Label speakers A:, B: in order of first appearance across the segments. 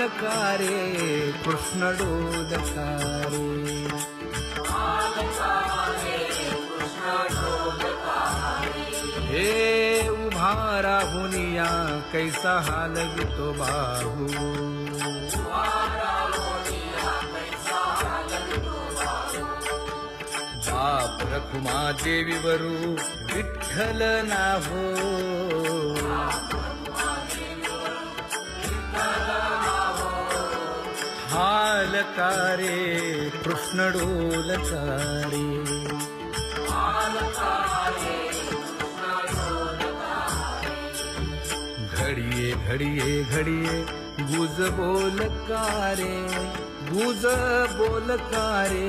A: हालकारे कृष्ण डोलकारे हे उभा राहुनिया कैसा हाल हालवितो बाहू. बाप रखुमा देवी वरू विठ्ठल ना हो ಹಾಲಕಾರೆ ಕೃಷ್ಣಡೋಲಕಾರೆ घडिये घड़िये घडिये गुज बोलकारे गुज बोलकारे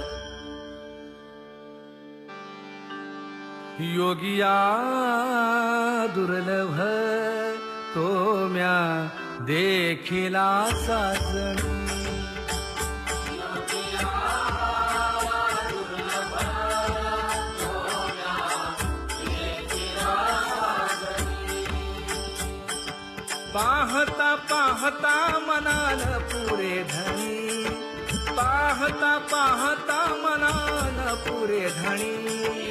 A: योगिया दुर्लभ तो म्या देखिला साजणी पाहता पाहता मनाल पुरे धणी पाहता पाहता मनाल पुरे धणी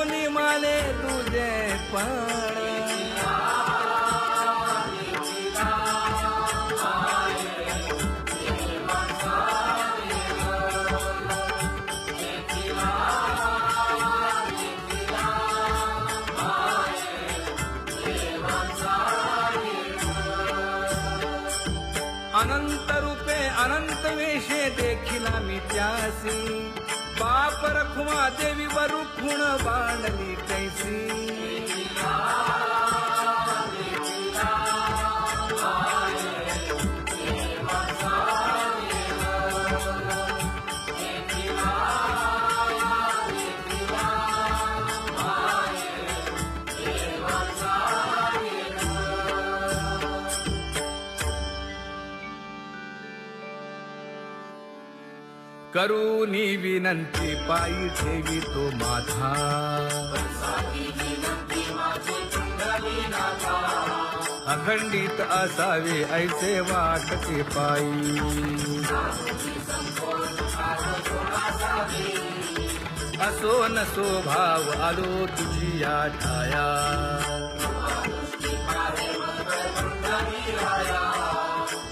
A: त्यासी बाप रखुमा देवी वरुखुण बाणली तैसी कैसी विनंती पायी ठेवी तो माझा. अखंडित असावे ऐसे वाटते पायी. असो नसो भाव आलो तुझी या ठाया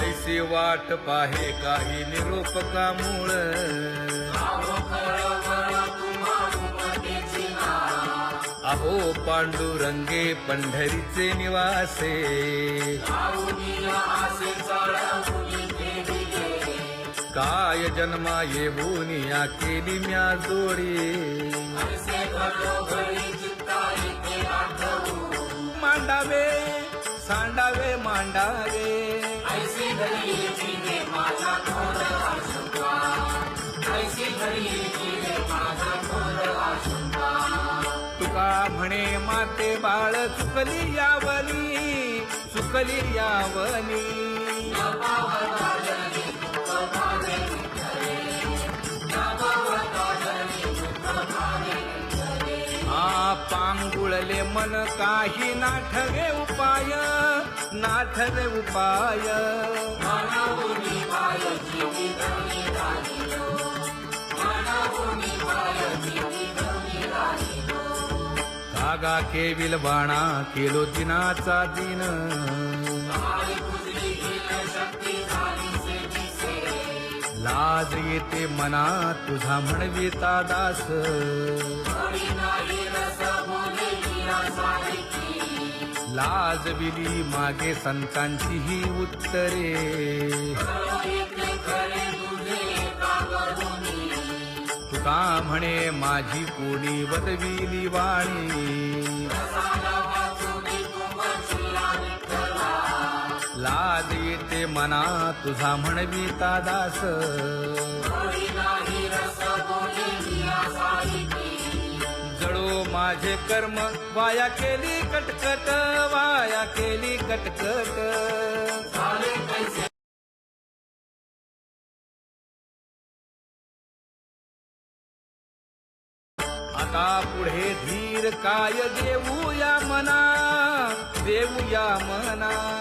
A: ऐसी वाट पाहे काही निरोपकामुळ अहो पांडुरंगे पंढरीचे निवासे. काय जन्मा येऊन या केली म्या जोडी. मांडावे सांडावे मांडावे. तुका म्हणे माते बाळ चुकली यावली चुकली यावली. पांगुळले मन काही नाठवे उपाय नाठवे उपाय. कागा केविल बाणा केलो दिनाचा दिन. लाज येते मना तुझा म्हणविता दास. लाज विली मागे संतांची ही उत्तरे. तुका म्हणे माझी कोणी बदविली वाणी. मना तुझा म्हणविता दास. जळो माझे कर्म वाया केली कटकट वाया केली कटकट. आता पुढे धीर काय देऊया मना देऊया मना.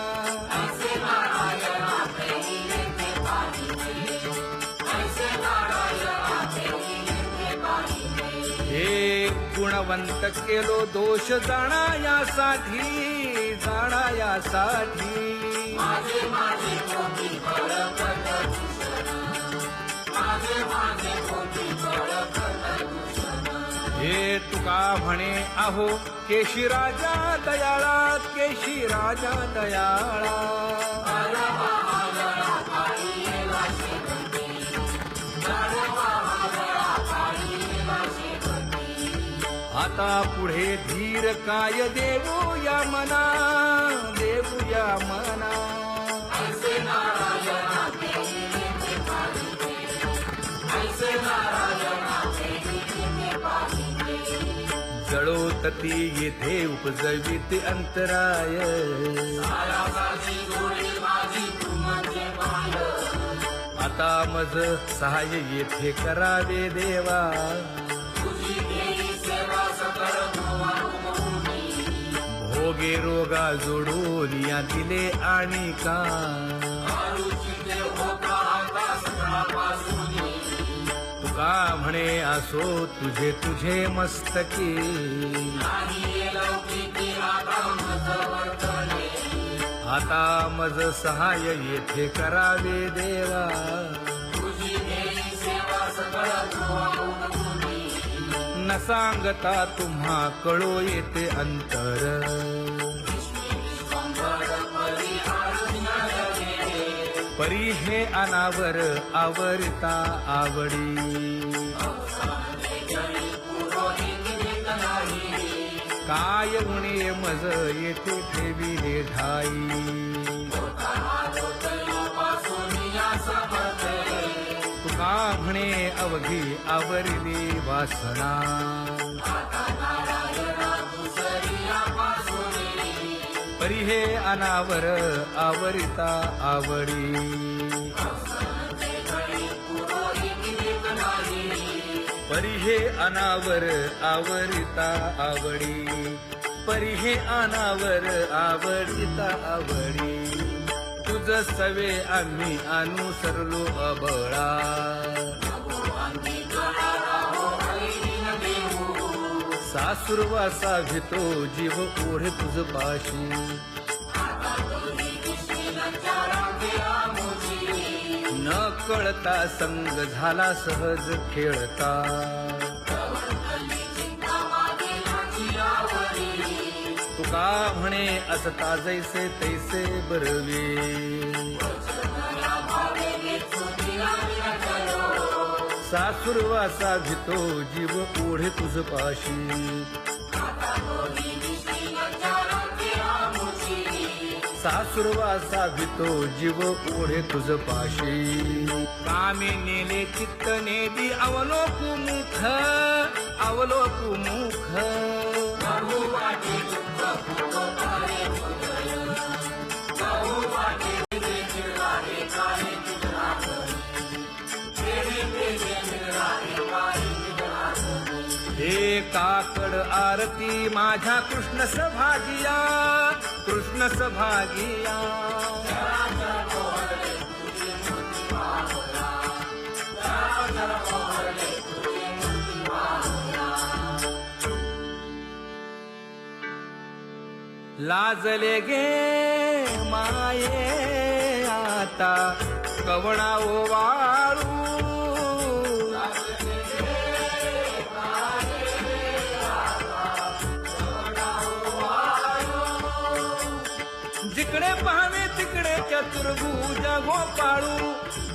A: गुणवंत केलो दोष जाणायासाठी जाणायासाठी. हे तुका म्हणे आहो केशी राजा दयाळा केशी राजा दयाळा आता पुढे धीर काय देऊ या मना देऊ या मना. जळोतती येथे उपजवित अंतराय. आता मज सहाय्य येथे करावे देवा. भोगे रोगा जोडून या दिले आणि का? तुका म्हणे असो तुझे तुझे मस्तकी. आता मज सहाय येथे करावे देवा. न सांगता तुम्हा कळो येते अंतर. परी हे अनावर आवरता आवडी. काय उणे मज येथे ठेविले धाई तुका म्हणे अवघी आवरली वासना. परी हे अनावर आवरिता आवडी. परी हे अनावर आवरिता आवडी. परी हे अनावर आवडिता आवडी. तुझ सवे आम्ही अनुसरलो अबळा. सासुरवासा घेतो जीव ओढे तुझ पाशी. न कळता संग झाला सहज खेळता. का म्हणे असता जैसे तैसे बरवे. सासुरवासा घेतो जीव ओढे तुझ पाशी. सासुरवासा भितो जीव ओढे तुझ पाशी. कामे नेले चित्त नेदी अवलोकू मुख अवलोकू मुख. काकड आरती माझ्या कृष्ण सभागिया कृष्ण सभागिया. लाजले गे माये आता कवणा वाळू जिकडे पाहावे तिकडे चतुर्भुज गोपाळू.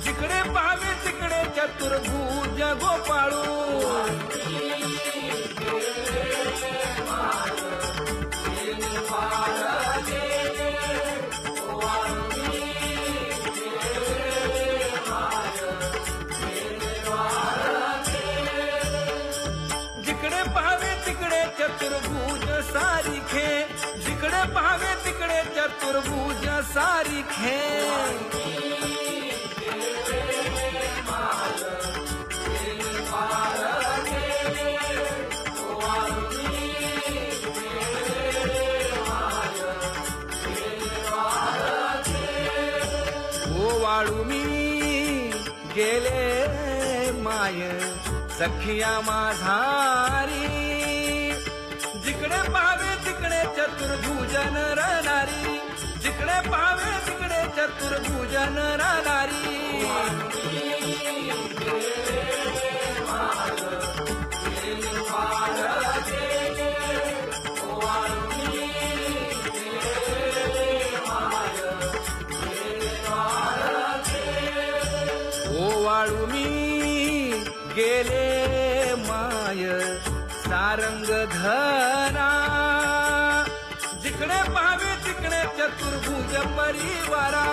A: जिकडे पाहावे तिकडे चतुर्भुज गोपाळू. चतुर्भुज सारिखे जिकडे पाहावे तिकडे चतुर्भुज सारिखे ओ वाळू मी गेले माय सखिया माझारी चतुर्भुजन राहणारी. जिकडे पावे तिकडे चतुर्भुजन राहणारी. वाळू मी गेले माय. सारंग धर जिकडे पाहावे तिकडे चतुर्भुज परिवारा.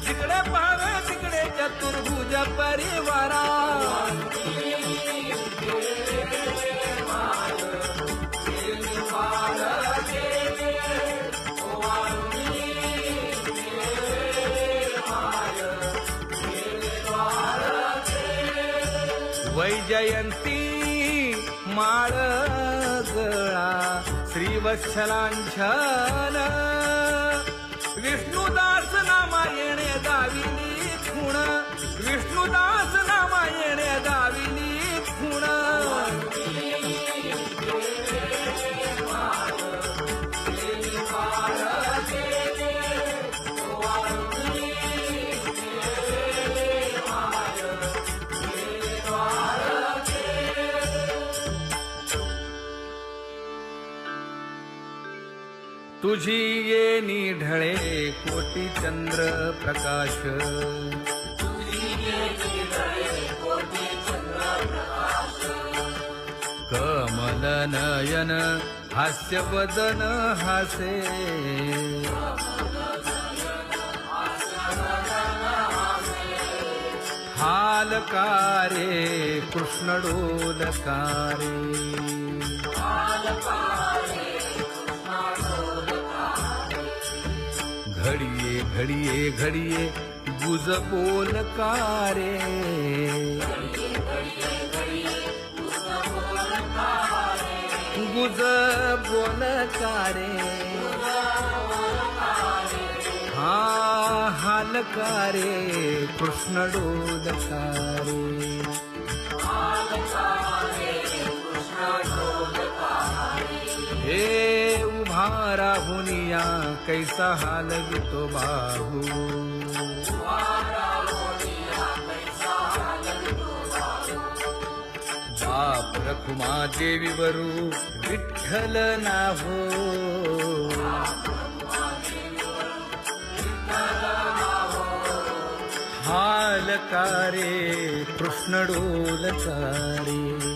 A: जिकडे पाहावे तिकडे चतुर्भुज परिवारा. श्रीवत्सलांछन विष्णुदास नामायणे दाविली खुण. विष्णुदास तुझी ये निढळे कोटी चंद्र प्रकाश. कमल नयन हास्य वदन हासे. हालकारे कृष्ण घडिये घडिये बुज बोल कारे। बुज बोल कारे। हा हालकारे कृष्ण डोलकारे हे तुम्हारा हुनिया कैसा हाल तो बाबू बाप रखुमा देवी वरू विठ्ठल ना हो। हाल कारे कृष्ण डोल कारे।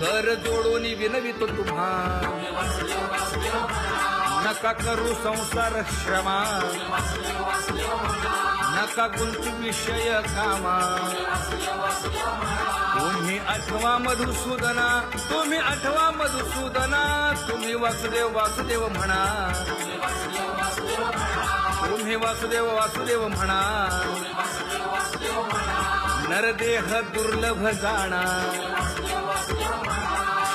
A: कर जोडून विनवितो तुम्हा. नका करू संसार श्रमा. नका गुंतू विषय कामा. तुम्ही आठवा मधुसूदना तुम्ही आठवा मधुसूदना तुम्ही वासुदेव वासुदेव म्हणा. तुम्ही वासुदेव वासुदेव म्हणा. नरदेह दुर्लभ जाणा.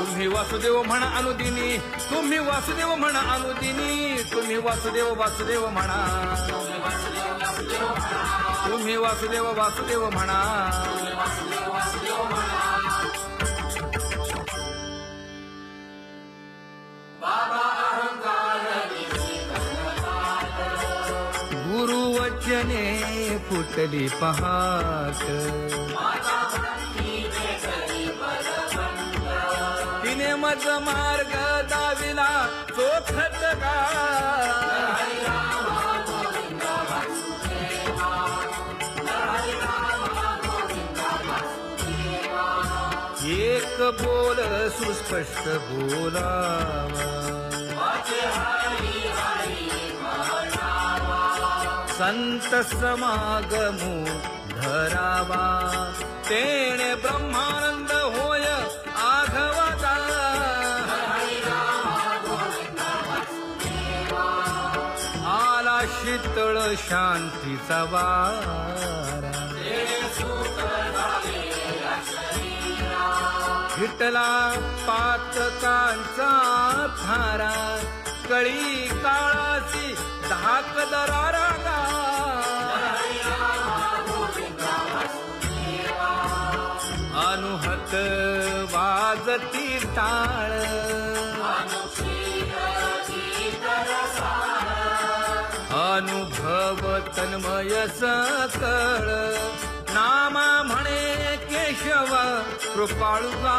A: तुम्ही वासुदेव म्हणा अनुदिनी तुम्ही वासुदेव म्हणा अनुदिनी तुम्ही वासुदेव वासुदेव म्हणा. तुम्ही वासुदेव वासुदेव म्हणा. गुरुवचने फुटली पहाट. तिने मज मार्ग दाविला चोखत का? एक बोल सुस्पष्ट बोलावा. संत समागमू धरावा. तेणे ब्रह्मानंद होय शीतळ शांतीचा वारा. विठला पातकांचा थारा कळी काळाची धाक दरारा अनुहत वाजती टाळ अनुभव तन्मय सकळ. नामा म्हणे केशव कृपाळुगा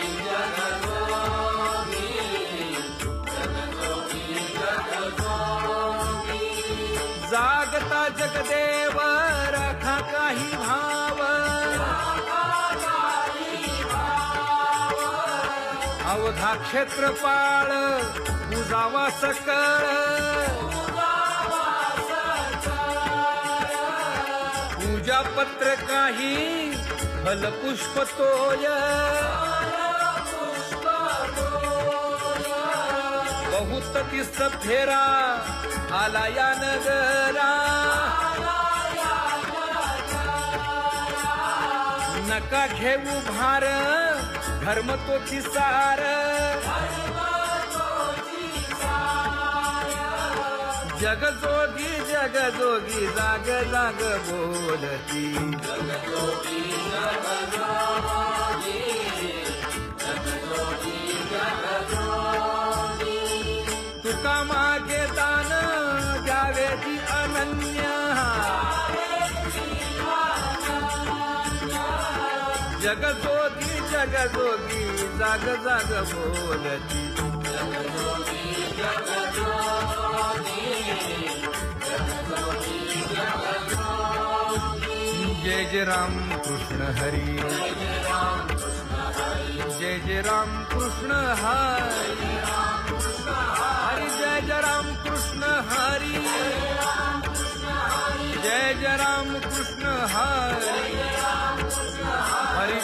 A: देव जगदेव राखा काही भाव अवघा क्षेत्रपाळ उजावा सकळ. पूजा पत्र काही फलपुष्प तोय. बहुत तिस फेरा आला या नगरा. नका घेऊ भार धर्म तो सार जग जोगी जग जोगी जाग जाग बोलती. जग जोगी जग जोगी जगजोगी जगजोगी जाग जाग बोलती. जय जय राम कृष्ण हरी. जय जय राम कृष्ण हरी. हरी जय जय राम कृष्ण हरी. जय जय राम कृष्ण हरी.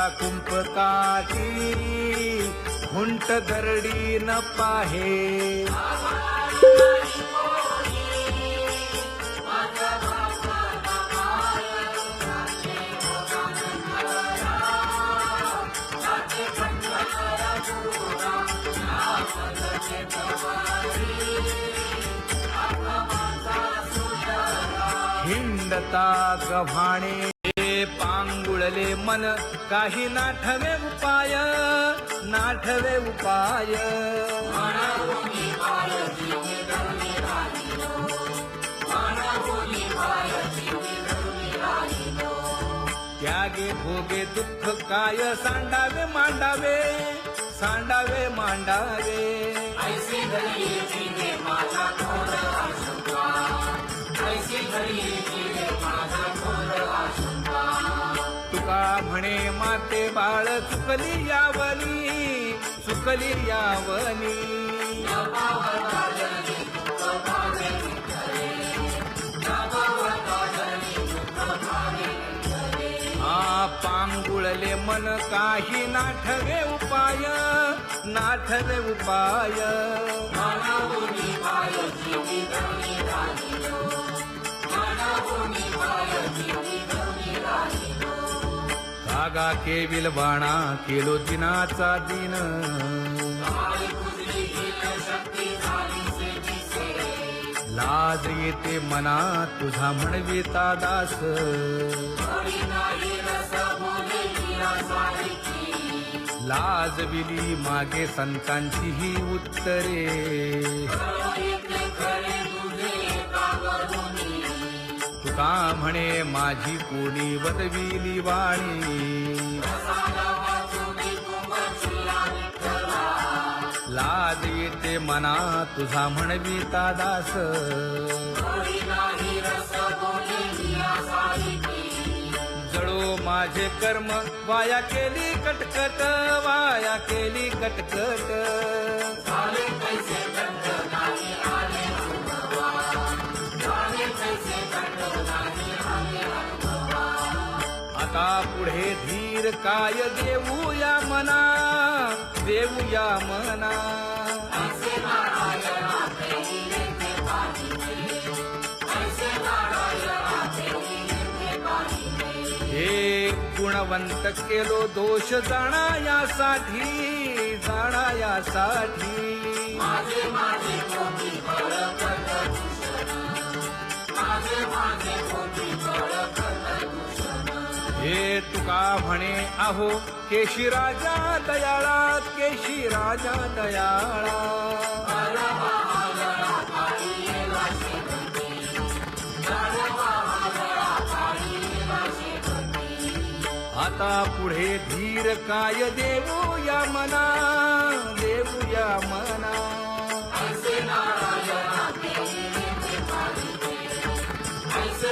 A: खेटीता कुंपकाठी हुंट दरडी न पाहे. हिंडता गव्हाणे. आंघुळले मन काही नाठवे उपाय नाठवे उपाय. त्यागे भोगे दुःख काय सांडावे मांडावे सांडावे मांडावे. तुका म्हणे माते बाळ चुकली यावली चुकली यावली. पांगुळले मन काही नाठवे उपाय नाठवे उपाय. कागा केविल बाणा केलो दिनाचा दिन. लाज येते मना तुझा म्हणविता दास. लाज विली मागे संतांची ही उत्तरे. का म्हणे माझी कोणी वदविली वाणी? लाज येते मना तुझा म्हणविता दास. जळो माझे कर्म वाया केली कटकट वाया केली कटकट. आता पुढे धीर काय देऊया मना? देऊया मना. हे गुणवंत केलो दोष जाणायासाठी जाणायासाठी. हे तुका म्हणे आहो केशी राजा दयाळा केशी राजा दयाळा आता पुढे धीर काय देऊया मना देऊया मना.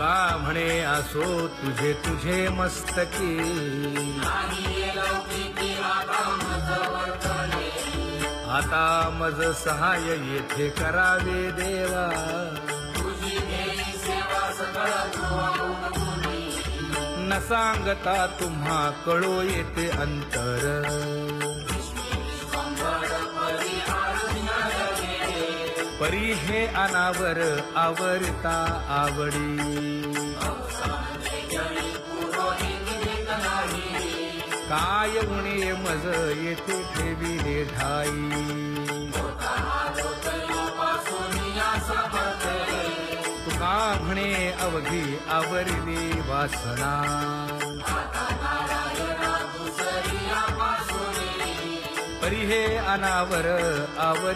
A: का म्हणे असो तुझे तुझे मस्तकी. आता मज सहाय येथे करावे देवा. न सांगता तुम्हा कळो येते अंतर. परी हे अनावर आवडता आवडी. काय उणे मज येथे ठेविले धाई तुका म्हणे अवघी आवरली वासना. परी हे अनावर आवर